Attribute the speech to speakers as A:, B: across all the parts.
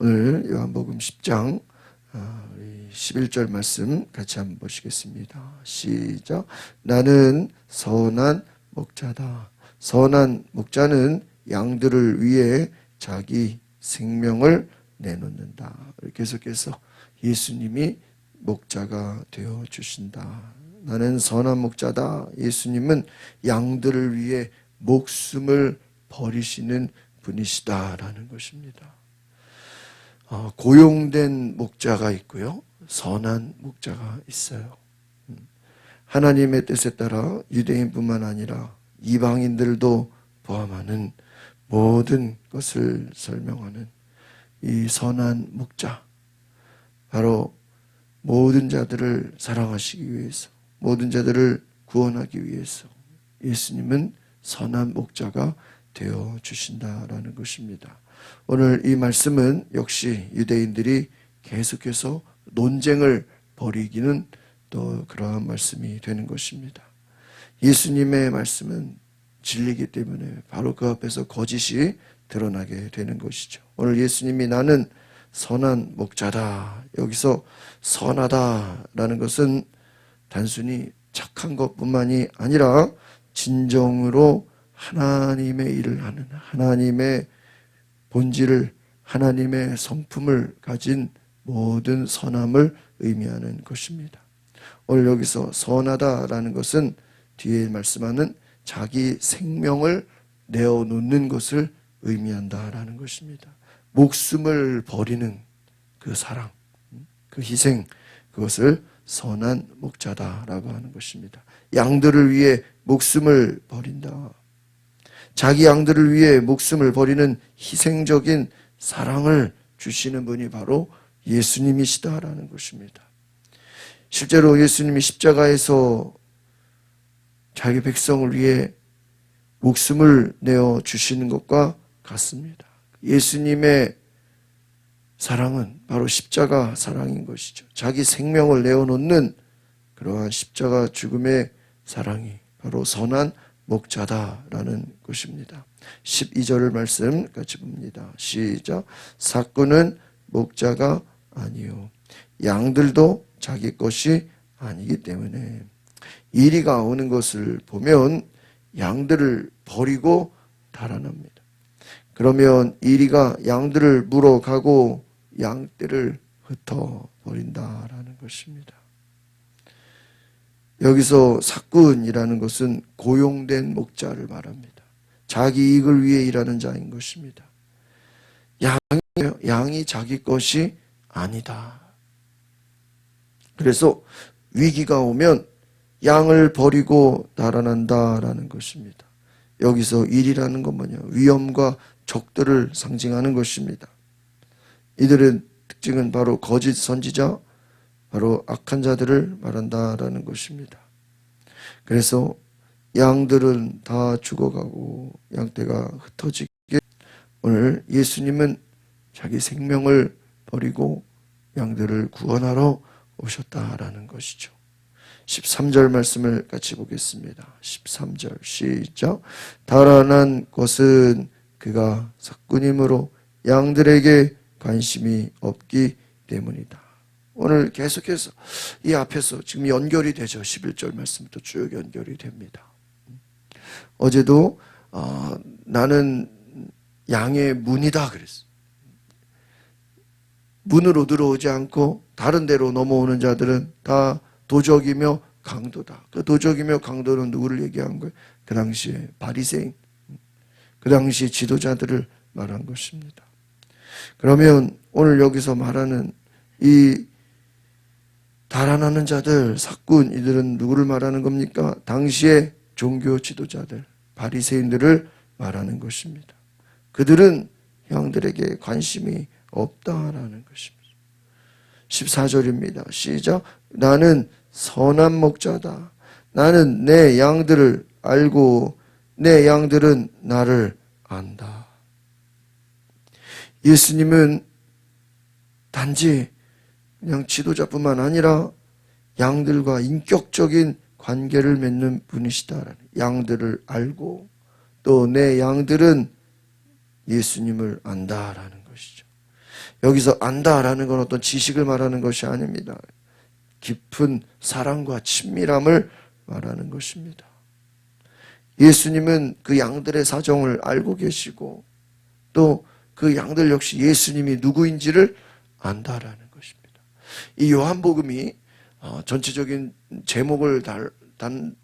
A: 오늘 요한복음 10장 11절 말씀 같이 한번 보시겠습니다. 시작. 나는 선한 목자다. 선한 목자는 양들을 위해 자기 생명을 내놓는다. 계속해서 예수님이 목자가 되어 주신다. 나는 선한 목자다. 예수님은 양들을 위해 목숨을 버리시는 분이시다라는 것입니다. 어, 고용된 목자가 있고요. 선한 목자가 있어요. 음. 하나님의 뜻에 따라 유대인뿐만 아니라 이방인들도 포함하는 모든 것을 설명하는 이 선한 목자. 바로 모든 자들을 사랑하시기 위해서, 모든 자들을 구원하기 위해서 예수님은 선한 목자가 되어 주신다라는 것입니다. 오늘 이 말씀은 역시 유대인들이 계속해서 논쟁을 벌이기는 또 그러한 말씀이 되는 것입니다. 예수님의 말씀은 진리이기 때문에 바로 그 앞에서 거짓이 드러나게 되는 것이죠. 오늘 예수님이 나는 선한 목자다. 여기서 선하다라는 것은 단순히 착한 것뿐만이 아니라 진정으로 하나님의 일을 하는 하나님의 본질을 하나님의 성품을 가진 모든 선함을 의미하는 것입니다. 오늘 여기서 선하다라는 것은 뒤에 말씀하는 자기 생명을 내어놓는 것을 의미한다라는 것입니다. 목숨을 버리는 그 사랑, 그 희생, 그것을 선한 목자다라고 하는 것입니다. 양들을 위해 목숨을 버린다. 자기 양들을 위해 목숨을 버리는 희생적인 사랑을 주시는 분이 바로 예수님이시다라는 것입니다. 실제로 예수님이 십자가에서 자기 백성을 위해 목숨을 내어 주시는 것과 같습니다. 예수님의 사랑은 바로 십자가 사랑인 것이죠. 자기 생명을 내어놓는 그러한 십자가 죽음의 사랑이 바로 선한 목자다라는 것입니다. 12절 말씀 같이 봅니다. 시작. 사꾼은 목자가 아니요. 양들도 자기 것이 아니기 때문에 이리가 오는 것을 보면 양들을 버리고 달아납니다. 그러면 이리가 양들을 물어가고 양떼를 흩어 버린다라는 것입니다. 여기서 사꾼이라는 것은 고용된 목자를 말합니다. 자기 이익을 위해 일하는 자인 것입니다. 양이, 양이 자기 것이 아니다. 그래서 위기가 오면 양을 버리고 달아난다라는 것입니다. 여기서 일이라는 건 뭐냐? 위험과 적들을 상징하는 것입니다. 이들의 특징은 바로 거짓 선지자, 바로 악한 자들을 말한다라는 것입니다. 그래서 양들은 다 죽어가고 양떼가 흩어지게 오늘 예수님은 자기 생명을 버리고 양들을 구원하러 오셨다라는 것이죠. 13절 말씀을 같이 보겠습니다. 13절 시작. 달아난 것은 그가 사꾼이므로 양들에게 관심이 없기 때문이다. 오늘 계속해서 이 앞에서 지금 연결이 되죠. 11절 말씀부터 쭉 연결이 됩니다. 어제도 어, 나는 양의 문이다 그랬어. 문으로 들어오지 않고 다른 데로 넘어오는 자들은 다 도적이며 강도다. 그 도적이며 강도는 누구를 얘기한 거예요? 그 당시에 바리새인, 그 당시 지도자들을 말한 것입니다. 그러면 오늘 여기서 말하는 이 달아나는 자들, 사꾼 이들은 누구를 말하는 겁니까? 당시의 종교 지도자들, 바리새인들을 말하는 것입니다. 그들은 형들에게 관심이 없다라는 것입니다. 14절입니다. 시작. 나는 선한 목자다. 나는 내 양들을 알고 내 양들은 나를 안다. 예수님은 단지 그냥 지도자뿐만 아니라 양들과 인격적인 관계를 맺는 분이시다. 양들을 알고 또 내 양들은 예수님을 안다라는 것이죠. 여기서 안다라는 건 어떤 지식을 말하는 것이 아닙니다. 깊은 사랑과 친밀함을 말하는 것입니다. 예수님은 그 양들의 사정을 알고 계시고 또 그 양들 역시 예수님이 누구인지를 안다라는. 이 요한복음이 어, 전체적인 제목을 달, 단,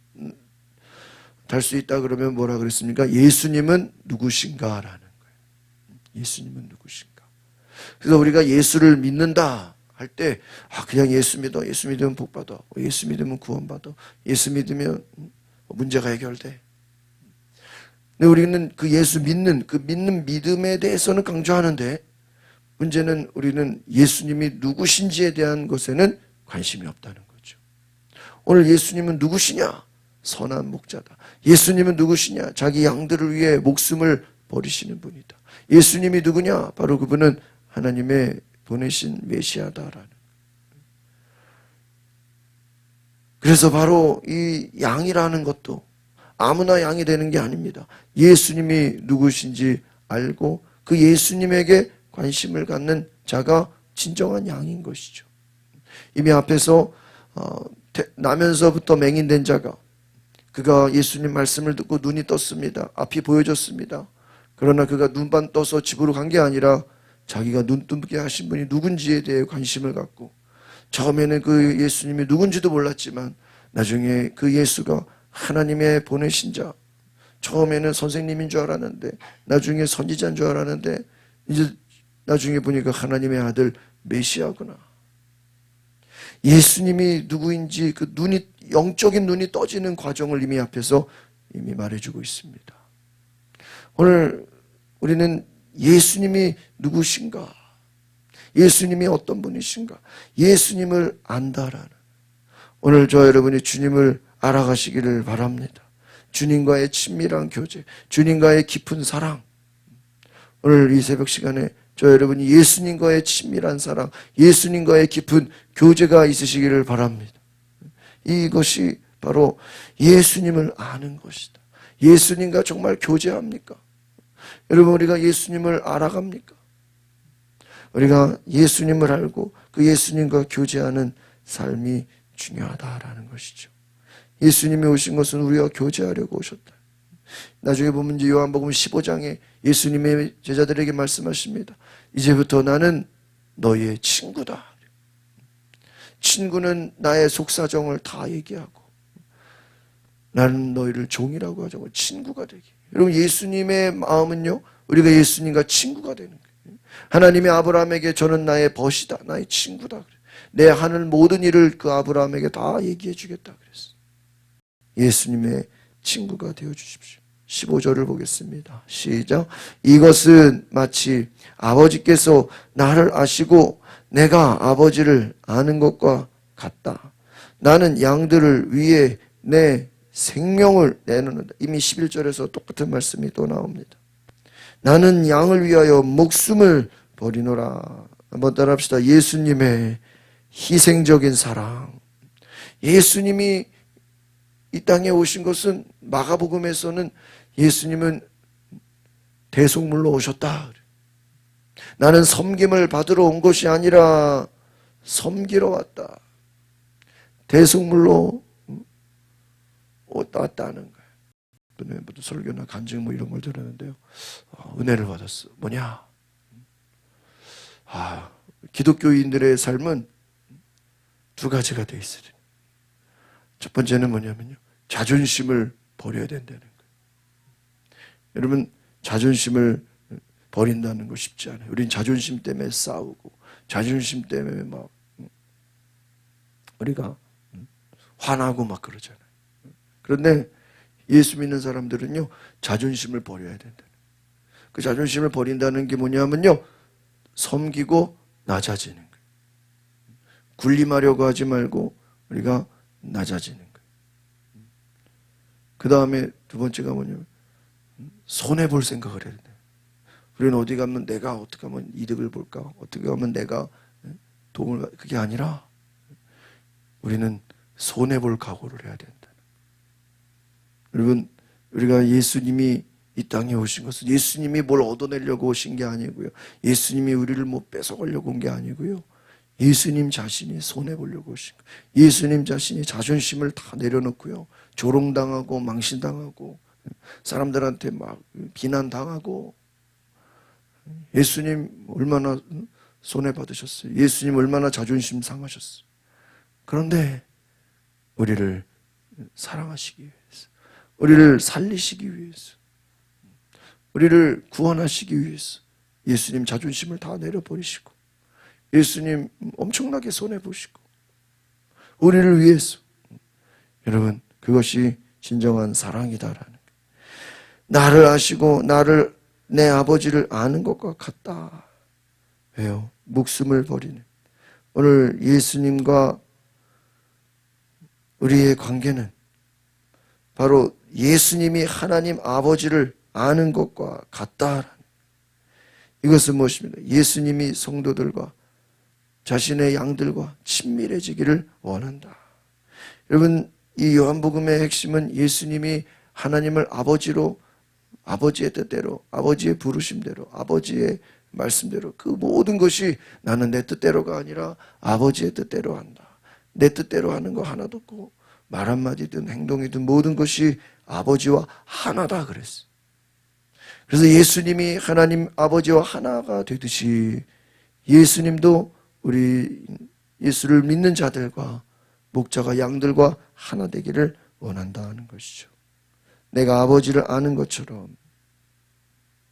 A: 달수 있다 그러면 뭐라 그랬습니까? 예수님은 누구신가라는 거예요. 예수님은 누구신가? 그래서 우리가 예수를 믿는다 할 때, 아, 그냥 예수 믿어. 예수 믿으면 복 받아. 예수 믿으면 구원 받아. 예수 믿으면 문제가 해결돼. 근데 우리는 그 예수 믿는, 그 믿는 믿음에 대해서는 강조하는데, 문제는 우리는 예수님이 누구신지에 대한 것에는 관심이 없다는 거죠. 오늘 예수님은 누구시냐? 선한 목자다. 예수님은 누구시냐? 자기 양들을 위해 목숨을 버리시는 분이다. 예수님이 누구냐? 바로 그분은 하나님의 보내신 메시아다라는. 그래서 바로 이 양이라는 것도 아무나 양이 되는 게 아닙니다. 예수님이 누구신지 알고 그 예수님에게 관심을 갖는 자가 진정한 양인 것이죠. 이미 앞에서 어, 나면서부터 맹인된 자가 그가 예수님 말씀을 듣고 눈이 떴습니다. 앞이 보여졌습니다. 그러나 그가 눈반 떠서 집으로 간 게 아니라 자기가 눈 뜨게 하신 분이 누군지에 대해 관심을 갖고 처음에는 그 예수님이 누군지도 몰랐지만 나중에 그 예수가 하나님의 보내신 자 처음에는 선생님인 줄 알았는데 나중에 선지자인 줄 알았는데 이제 나중에 보니까 하나님의 아들 메시아구나. 예수님이 누구인지 그 눈이 영적인 눈이 떠지는 과정을 이미 앞에서 이미 말해주고 있습니다. 오늘 우리는 예수님이 누구신가? 예수님이 어떤 분이신가? 예수님을 안다라는 오늘 저 여러분이 주님을 알아가시기를 바랍니다. 주님과의 친밀한 교제, 주님과의 깊은 사랑. 오늘 이 새벽 시간에 저 여러분이 예수님과의 친밀한 사랑, 예수님과의 깊은 교제가 있으시기를 바랍니다. 이것이 바로 예수님을 아는 것이다. 예수님과 정말 교제합니까? 여러분, 우리가 예수님을 알아갑니까? 우리가 예수님을 알고 그 예수님과 교제하는 삶이 중요하다라는 것이죠. 예수님이 오신 것은 우리와 교제하려고 오셨다. 나중에 보면 이제 요한복음 15장에 예수님의 제자들에게 말씀하십니다. 이제부터 나는 너의 친구다. 친구는 나의 속사정을 다 얘기하고 나는 너희를 종이라고 하자고 친구가 되기. 여러분 예수님의 마음은요. 우리가 예수님과 친구가 되는 거예요. 하나님의 아브라함에게 저는 나의 벗이다. 나의 친구다. 내 하늘 모든 일을 그 아브라함에게 다 얘기해 주겠다 그랬어. 예수님의 친구가 되어 주십시오. 15절을 보겠습니다. 시작. 이것은 마치 아버지께서 나를 아시고 내가 아버지를 아는 것과 같다. 나는 양들을 위해 내 생명을 내놓는다. 이미 11절에서 똑같은 말씀이 또 나옵니다. 나는 양을 위하여 목숨을 버리노라. 한번 따라 합시다. 예수님의 희생적인 사랑. 예수님이 이 땅에 오신 것은 마가복음에서는 예수님은 대속물로 오셨다. 나는 섬김을 받으러 온 것이 아니라 섬기러 왔다. 대속물로 왔다는 거예요. 이번에 설교나 간증 뭐 이런 걸 들었는데요. 어, 은혜를 받았어. 뭐냐? 아, 기독교인들의 삶은 두 가지가 돼 있어요. 첫 번째는 뭐냐면요. 자존심을 버려야 된다는 거예요. 여러분, 자존심을 버린다는 거 쉽지 않아요. 우린 자존심 때문에 싸우고, 자존심 때문에 막, 우리가 화나고 막 그러잖아요. 그런데 예수 믿는 사람들은요, 자존심을 버려야 된다. 그 자존심을 버린다는 게 뭐냐면요, 섬기고 낮아지는 거예요. 군림하려고 하지 말고, 우리가 낮아지는 거예요. 그 다음에 두 번째가 뭐냐면 손해 볼 생각을 해야 돼. 우리는 어디 가면 내가 어떻게 하면 이득을 볼까? 어떻게 하면 내가 도움을 그게 아니라 우리는 손해 볼 각오를 해야 된다. 여러분 우리가 예수님이 이 땅에 오신 것은 예수님이 뭘 얻어내려고 오신 게 아니고요. 예수님이 우리를 뭐 뺏어가려고 온 게 아니고요. 예수님 자신이 손해보려고 오신 거예요. 예수님 자신이 자존심을 다 내려놓고요. 조롱당하고 망신당하고 사람들한테 막 비난당하고 예수님 얼마나 손해받으셨어요. 예수님 얼마나 자존심 상하셨어요. 그런데 우리를 사랑하시기 위해서, 우리를 살리시기 위해서, 우리를 구원하시기 위해서 예수님 자존심을 다 내려버리시고 예수님 엄청나게 손해보시고 우리를 위해서 여러분 그것이 진정한 사랑이다라는. 나를 아시고 나를 내 아버지를 아는 것과 같다. 왜요? 목숨을 버리는 오늘 예수님과 우리의 관계는 바로 예수님이 하나님 아버지를 아는 것과 같다. 이것은 무엇입니까? 예수님이 성도들과 자신의 양들과 친밀해지기를 원한다. 여러분, 이 요한복음의 핵심은 예수님이 하나님을 아버지로 아버지의 뜻대로, 아버지의 부르심대로, 아버지의 말씀대로 그 모든 것이 나는 내 뜻대로가 아니라 아버지의 뜻대로 한다. 내 뜻대로 하는 거 하나도 없고 말 한마디든 행동이든 모든 것이 아버지와 하나다 그랬어. 그래서 예수님이 하나님 아버지와 하나가 되듯이 예수님도 우리 예수를 믿는 자들과 목자가 양들과 하나 되기를 원한다는 것이죠. 내가 아버지를 아는 것처럼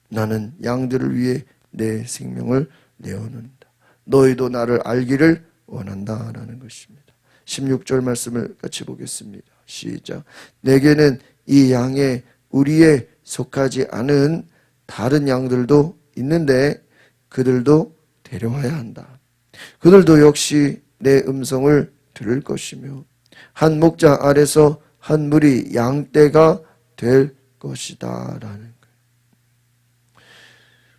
A: 나는 양들을 위해 내 생명을 내어놓는다. 너희도 나를 알기를 원한다 라는 것입니다. 16절 말씀을 같이 보겠습니다. 시작. 내게는 이 양의 우리에 속하지 않은 다른 양들도 있는데 그들도 데려와야 한다. 그들도 역시 내 음성을 들을 것이며 한 목자 아래서 한 무리 양떼가 될 것이다 라는 거예요.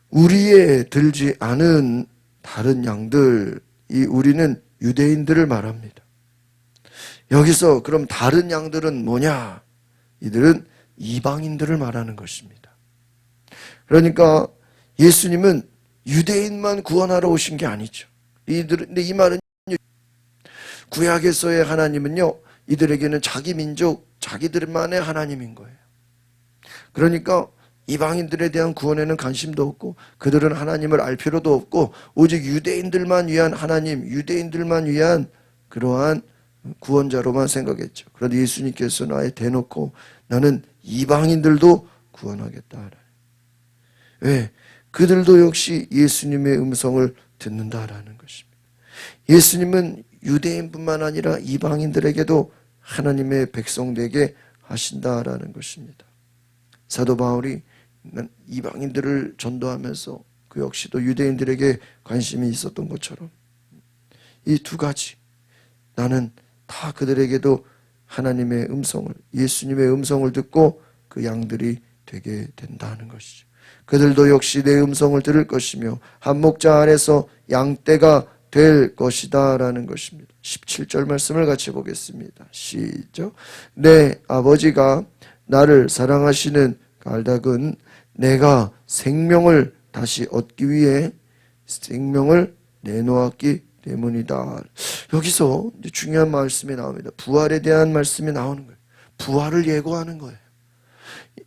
A: 우리에 들지 않은 다른 양들, 이 우리는 유대인들을 말합니다. 여기서 그럼 다른 양들은 뭐냐? 이들은 이방인들을 말하는 것입니다. 그러니까 예수님은 유대인만 구원하러 오신 게 아니죠. 이들, 근데 이 말은 구약에서의 하나님은요, 이들에게는 자기 민족, 자기들만의 하나님인 거예요. 그러니까 이방인들에 대한 구원에는 관심도 없고 그들은 하나님을 알 필요도 없고 오직 유대인들만 위한 하나님, 유대인들만 위한 그러한 구원자로만 생각했죠. 그런데 예수님께서는 아예 대놓고 나는 이방인들도 구원하겠다. 왜? 그들도 역시 예수님의 음성을 듣는다라는 것입니다. 예수님은 유대인뿐만 아니라 이방인들에게도 하나님의 백성 되게 하신다라는 것입니다. 사도 바울이 이방인들을 전도하면서 그 역시도 유대인들에게 관심이 있었던 것처럼 이 두 가지 나는 다 그들에게도 하나님의 음성을 예수님의 음성을 듣고 그 양들이 되게 된다는 것이죠. 그들도 역시 내 음성을 들을 것이며 한 목자 안에서 양떼가 될 것이다 라는 것입니다. 17절 말씀을 같이 보겠습니다. 시작. 내 아버지가 나를 사랑하시는 갈닭은 내가 생명을 다시 얻기 위해 생명을 내놓았기 때문이다. 여기서 중요한 말씀이 나옵니다. 부활에 대한 말씀이 나오는 거예요. 부활을 예고하는 거예요.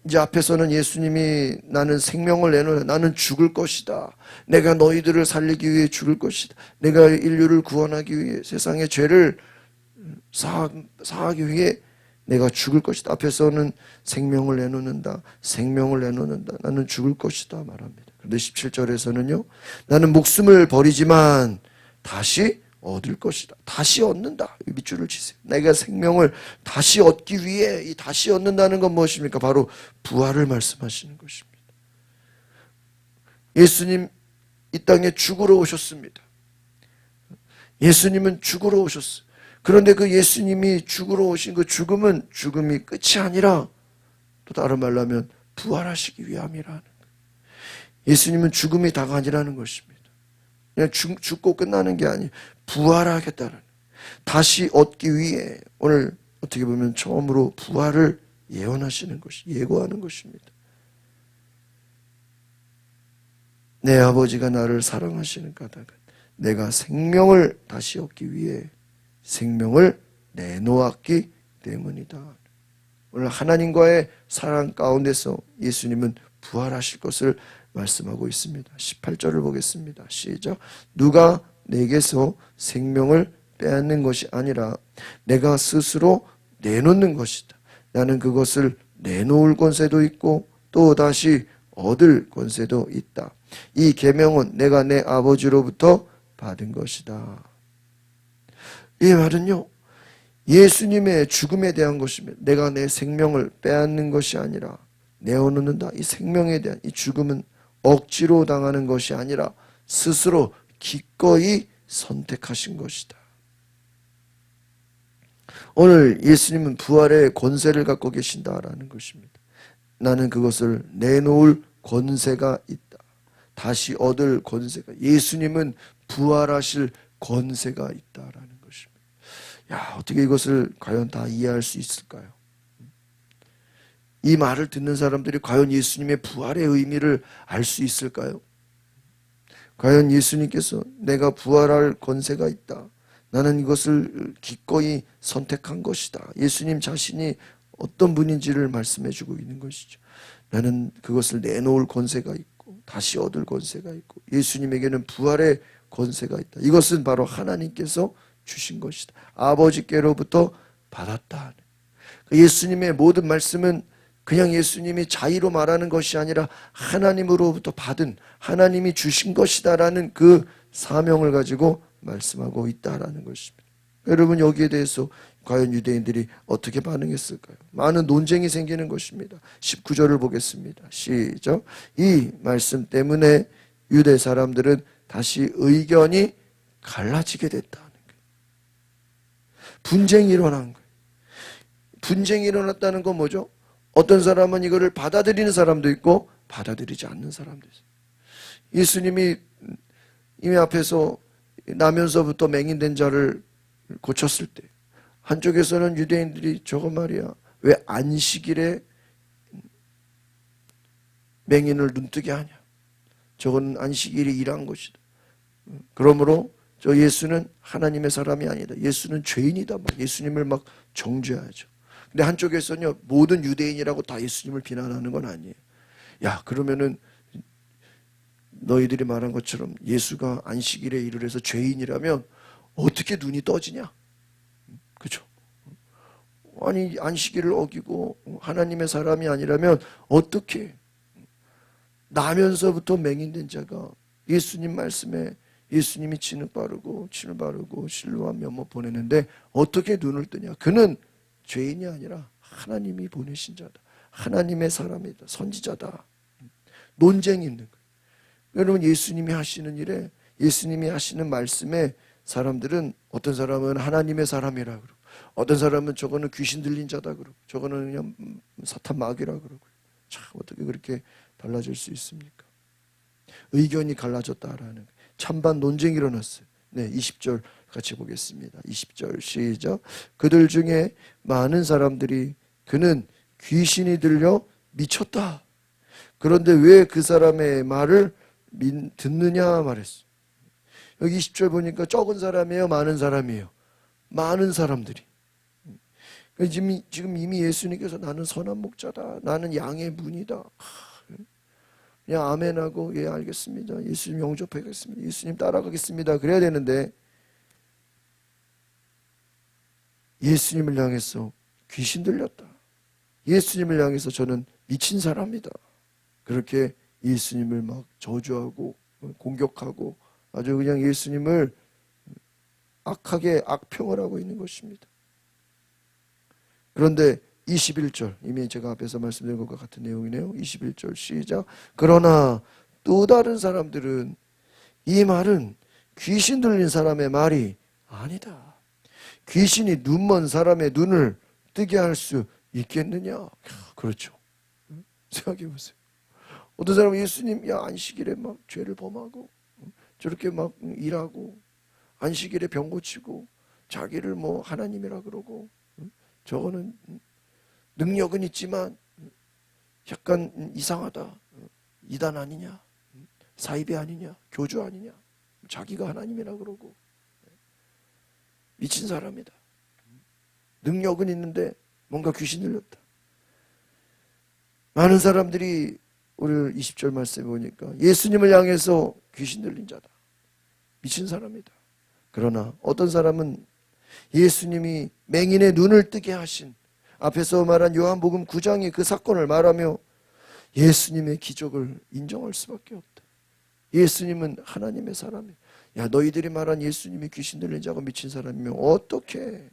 A: 이제 앞에서는 예수님이 나는 생명을 내놓아 나는 죽을 것이다. 내가 너희들을 살리기 위해 죽을 것이다. 내가 인류를 구원하기 위해 세상의 죄를 사, 사하기 위해 내가 죽을 것이다. 앞에서는 생명을 내놓는다. 생명을 내놓는다. 나는 죽을 것이다 말합니다. 그런데 17절에서는요. 나는 목숨을 버리지만 다시 얻을 것이다. 다시 얻는다. 밑줄을 치세요. 내가 생명을 다시 얻기 위해 이 다시 얻는다는 건 무엇입니까? 바로 부활을 말씀하시는 것입니다. 예수님 이 땅에 죽으러 오셨습니다. 예수님은 죽으러 오셨어요. 그런데 그 예수님이 죽으러 오신 그 죽음은 죽음이 끝이 아니라 또 다른 말로 하면 부활하시기 위함이라는 거예요. 예수님은 죽음이 다가 아니라는 것입니다. 그냥 죽, 죽고 끝나는 게 아니에요. 부활하겠다는 다시 얻기 위해 오늘 어떻게 보면 처음으로 부활을 예언하시는 것이 예고하는 것입니다. 내 아버지가 나를 사랑하시는 까닭은 내가 생명을 다시 얻기 위해 생명을 내놓았기 때문이다. 오늘 하나님과의 사랑 가운데서 예수님은 부활하실 것을 말씀하고 있습니다. 18절을 보겠습니다. 시작. 누가 내게서 생명을 빼앗는 것이 아니라 내가 스스로 내놓는 것이다. 나는 그것을 내놓을 권세도 있고 또 다시 얻을 권세도 있다. 이 계명은 내가 내 아버지로부터 받은 것이다. 이 말은요. 예수님의 죽음에 대한 것이며 내가 내 생명을 빼앗는 것이 아니라 내어놓는다. 이 생명에 대한 이 죽음은 억지로 당하는 것이 아니라 스스로 기꺼이 선택하신 것이다. 오늘 예수님은 부활의 권세를 갖고 계신다라는 것입니다. 나는 그것을 내놓을 권세가 있다. 다시 얻을 권세가. 예수님은 부활하실 권세가 있다라는 것입니다. 야, 어떻게 이것을 과연 다 이해할 수 있을까요? 이 말을 듣는 사람들이 과연 예수님의 부활의 의미를 알 수 있을까요? 과연 예수님께서 내가 부활할 권세가 있다. 나는 이것을 기꺼이 선택한 것이다. 예수님 자신이 어떤 분인지를 말씀해 주고 있는 것이죠. 나는 그것을 내놓을 권세가 있고 다시 얻을 권세가 있고 예수님에게는 부활의 권세가 있다. 이것은 바로 하나님께서 주신 것이다. 아버지께로부터 받았다. 예수님의 모든 말씀은 그냥 예수님이 자의로 말하는 것이 아니라 하나님으로부터 받은 하나님이 주신 것이다라는 그 사명을 가지고 말씀하고 있다라는 것입니다. 여러분 여기에 대해서 과연 유대인들이 어떻게 반응했을까요? 많은 논쟁이 생기는 것입니다. 19절을 보겠습니다. 시작. 이 말씀 때문에 유대 사람들은 다시 의견이 갈라지게 됐다는 거예요. 분쟁이 일어난 거예요. 분쟁이 일어났다는 건 뭐죠? 어떤 사람은 이거를 받아들이는 사람도 있고 받아들이지 않는 사람도 있어요. 예수님이 이미 앞에서 나면서부터 맹인된 자를 고쳤을 때 한쪽에서는 유대인들이 저거 말이야 왜 안식일에 맹인을 눈뜨게 하냐? 저건 안식일이 일한 것이다. 그러므로 저 예수는 하나님의 사람이 아니다. 예수는 죄인이다. 막 예수님을 막 정죄하죠 근데 한쪽에서는요 모든 유대인이라고 다 예수님을 비난하는 건 아니에요 야 그러면은 너희들이 말한 것처럼 예수가 안식일에 일을 해서 죄인이라면 어떻게 눈이 떠지냐? 그죠? 아니 안식일을 어기고 하나님의 사람이 아니라면 어떻게 나면서부터 맹인된 자가 예수님 말씀에 예수님이 진을 바르고 진을 바르고 실로한 면모 보내는데 어떻게 눈을 뜨냐? 그는 죄인이 아니라 하나님이 보내신 자다. 하나님의 사람이다. 선지자다. 논쟁이 있는 거예요. 여러분 예수님이 하시는 일에 예수님이 하시는 말씀에 사람들은 어떤 사람은 하나님의 사람이라 그러고 어떤 사람은 저거는 귀신 들린 자다 그러고 저거는 그냥 사탄 마귀라 그러고 참 어떻게 그렇게 달라질 수 있습니까? 의견이 갈라졌다라는 찬반 논쟁이 일어났어요. 네, 20절 같이 보겠습니다. 20절 시작. 그들 중에 많은 사람들이 그는 귀신이 들려 미쳤다. 그런데 왜 그 사람의 말을 듣느냐 말했어. 여기 20절 보니까 적은 사람이에요, 많은 사람이에요. 많은 사람들이. 지금, 지금 이미 예수님께서 나는 선한 목자다. 나는 양의 문이다. 그냥 아멘하고 예 알겠습니다. 예수님 영접하겠습니다. 예수님 따라가겠습니다. 그래야 되는데 예수님을 향해서 귀신 들렸다. 예수님을 향해서 저는 미친 사람이다. 그렇게 예수님을 막 저주하고 공격하고 아주 그냥 예수님을 악하게 악평을 하고 있는 것입니다. 그런데 21절 이미 제가 앞에서 말씀드린 것과 같은 내용이네요. 21절 시작. 그러나 또 다른 사람들은 이 말은 귀신 들린 사람의 말이 아니다. 귀신이 눈먼 사람의 눈을 뜨게 할 수 있겠느냐? 그렇죠. 생각해 보세요. 어떤 사람은 예수님 야 안식일에 막 죄를 범하고 저렇게 막 일하고 안식일에 병 고치고 자기를 뭐 하나님이라 그러고 저거는 능력은 있지만 약간 이상하다 이단 아니냐 사이비 아니냐? 교주 아니냐? 자기가 하나님이라 그러고 미친 사람이다. 능력은 있는데 뭔가 귀신 들렸다. 많은 사람들이 오늘 20절 말씀에 보니까 예수님을 향해서 귀신 들린 자다. 미친 사람이다. 그러나 어떤 사람은 예수님이 맹인의 눈을 뜨게 하신 앞에서 말한 요한복음 9장의 그 사건을 말하며 예수님의 기적을 인정할 수밖에 없다. 예수님은 하나님의 사람이야. 야 너희들이 말한 예수님이 귀신 들린 자가 미친 사람이면 어떻게?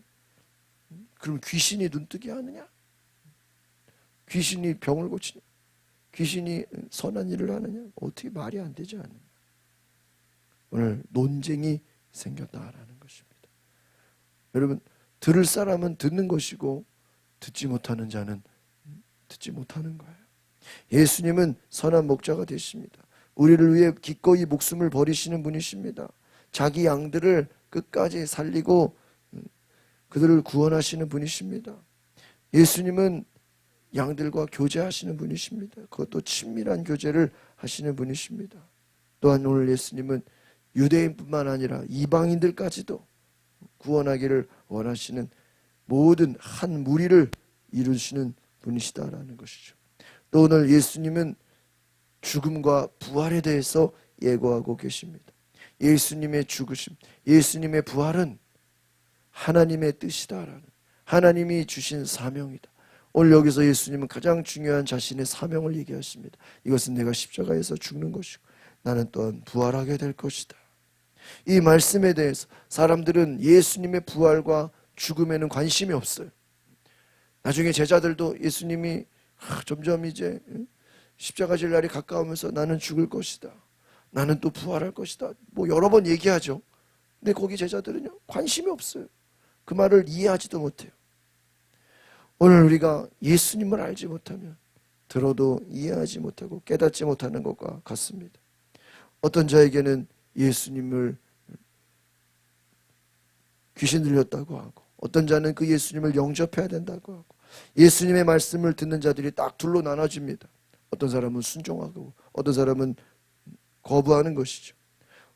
A: 그럼 귀신이 눈뜨게 하느냐? 귀신이 병을 고치냐? 귀신이 선한 일을 하느냐? 어떻게 말이 안 되지 않느냐? 오늘 논쟁이 생겼다라는 것입니다. 여러분 들을 사람은 듣는 것이고 듣지 못하는 자는 듣지 못하는 거예요. 예수님은 선한 목자가 되십니다. 우리를 위해 기꺼이 목숨을 버리시는 분이십니다. 자기 양들을 끝까지 살리고 그들을 구원하시는 분이십니다. 예수님은 양들과 교제하시는 분이십니다. 그것도 친밀한 교제를 하시는 분이십니다. 또한 오늘 예수님은 유대인뿐만 아니라 이방인들까지도 구원하기를 원하시는 모든 한 무리를 이루시는 분이시다라는 것이죠. 또 오늘 예수님은 죽음과 부활에 대해서 예고하고 계십니다. 예수님의 죽으심, 예수님의 부활은 하나님의 뜻이다라는 하나님이 주신 사명이다. 오늘 여기서 예수님은 가장 중요한 자신의 사명을 얘기하십니다. 이것은 내가 십자가에서 죽는 것이고 나는 또한 부활하게 될 것이다. 이 말씀에 대해서 사람들은 예수님의 부활과 죽음에는 관심이 없어요. 나중에 제자들도 예수님이 점점 이제 십자가 질 날이 가까우면서 나는 죽을 것이다. 나는 또 부활할 것이다. 뭐 여러 번 얘기하죠. 근데 거기 제자들은요 관심이 없어요. 그 말을 이해하지도 못해요. 오늘 우리가 예수님을 알지 못하면 들어도 이해하지 못하고 깨닫지 못하는 것과 같습니다. 어떤 자에게는 예수님을 귀신 들렸다고 하고 어떤 자는 그 예수님을 영접해야 된다고 하고 예수님의 말씀을 듣는 자들이 딱 둘로 나눠집니다. 어떤 사람은 순종하고 어떤 사람은 거부하는 것이죠.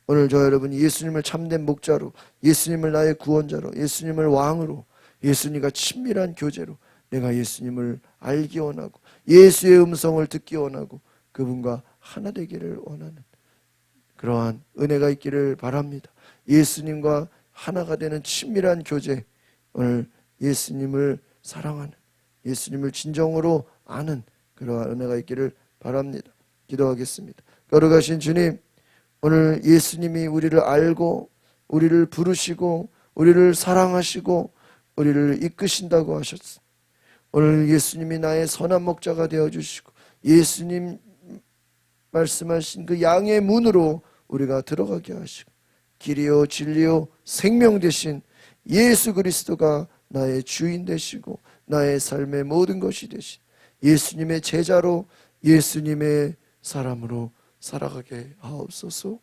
A: 오늘 저 여러분 예수님을 참된 목자로 예수님을 나의 구원자로 예수님을 왕으로 예수님과 친밀한 교제로 내가 예수님을 알기 원하고 예수의 음성을 듣기 원하고 그분과 하나 되기를 원하는 그러한 은혜가 있기를 바랍니다. 예수님과 하나가 되는 친밀한 교제 오늘 예수님을 사랑하는 예수님을 진정으로 아는 그러한 은혜가 있기를 바랍니다. 기도하겠습니다. 걸어가신 주님 오늘 예수님이 우리를 알고 우리를 부르시고 우리를 사랑하시고 우리를 이끄신다고 하셨어. 오늘 예수님이 나의 선한 목자가 되어 주시고 예수님 말씀하신 그 양의 문으로 우리가 들어가게 하시고 길이요 진리요 생명 되신 예수 그리스도가 나의 주인 되시고 나의 삶의 모든 것이 되신 예수님의 제자로 예수님의 사람으로 살아가게 하옵소서.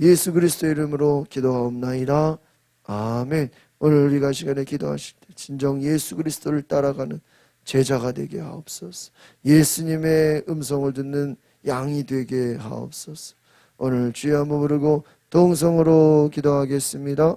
A: 예수 그리스도 이름으로 기도하옵나이다. 아멘. 오늘 우리가 시간에 기도하실 때 진정 예수 그리스도를 따라가는 제자가 되게 하옵소서. 예수님의 음성을 듣는 양이 되게 하옵소서. 오늘 주여 한번 부르고 동성으로 기도하겠습니다.